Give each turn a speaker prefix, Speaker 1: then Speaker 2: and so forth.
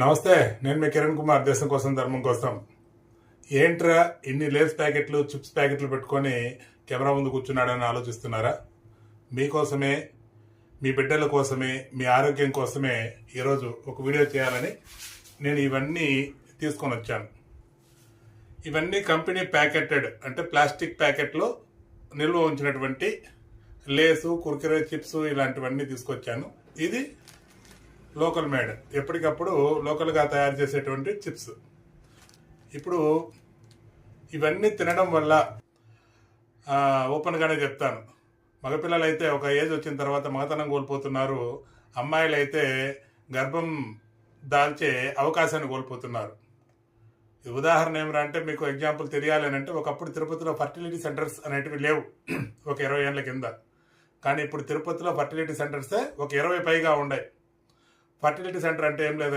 Speaker 1: నమస్తే నేను మీ కిరణ్ కుమార్ దేశం కోసం ధర్మం కోసం. ఏంట్రా ఇన్ని లేస్ ప్యాకెట్లు చిప్స్ ప్యాకెట్లు పెట్టుకొని కెమెరా ముందు కూర్చున్నాడని ఆలోచిస్తున్నారా? మీకోసమే మీ బిడ్డల కోసమే మీ ఆరోగ్యం కోసమే ఈరోజు ఒక వీడియో చేయాలని నేను ఇవన్నీ తీసుకొని వచ్చాను. ఇవన్నీ కంపెనీ ప్యాకెటెడ్ అంటే ప్లాస్టిక్ ప్యాకెట్లో నిల్వ ఉంచినటువంటి లేసు కుర్కురే చిప్స్ ఇలాంటివన్నీ తీసుకొచ్చాను. ఇది లోకల్ మేడ్. ఎప్పటికప్పుడు లోకల్గా తయారు చేసేటువంటి చిప్స్. ఇప్పుడు ఇవన్నీ తినడం వల్ల ఓపెన్గానే చెప్తాను. మగపిల్లలు అయితే ఒక ఏజ్ వచ్చిన తర్వాత మగతనం కోల్పోతున్నారు. అమ్మాయిలు అయితే గర్భం దాల్చే అవకాశాన్ని కోల్పోతున్నారు. ఉదాహరణ ఏమిరా అంటే మీకు ఎగ్జాంపుల్ తెలియాలి అని అంటే ఒకప్పుడు తిరుపతిలో ఫర్టిలిటీ సెంటర్స్ అనేటివి లేవు. ఒక ఇరవై ఏళ్ళ కింద. కానీ ఇప్పుడు తిరుపతిలో ఫర్టిలిటీ సెంటర్సే ఒక ఇరవై పైగా ఉన్నాయి ఫర్టిలిటీ సెంటర్ అంటే ఏం లేదండి.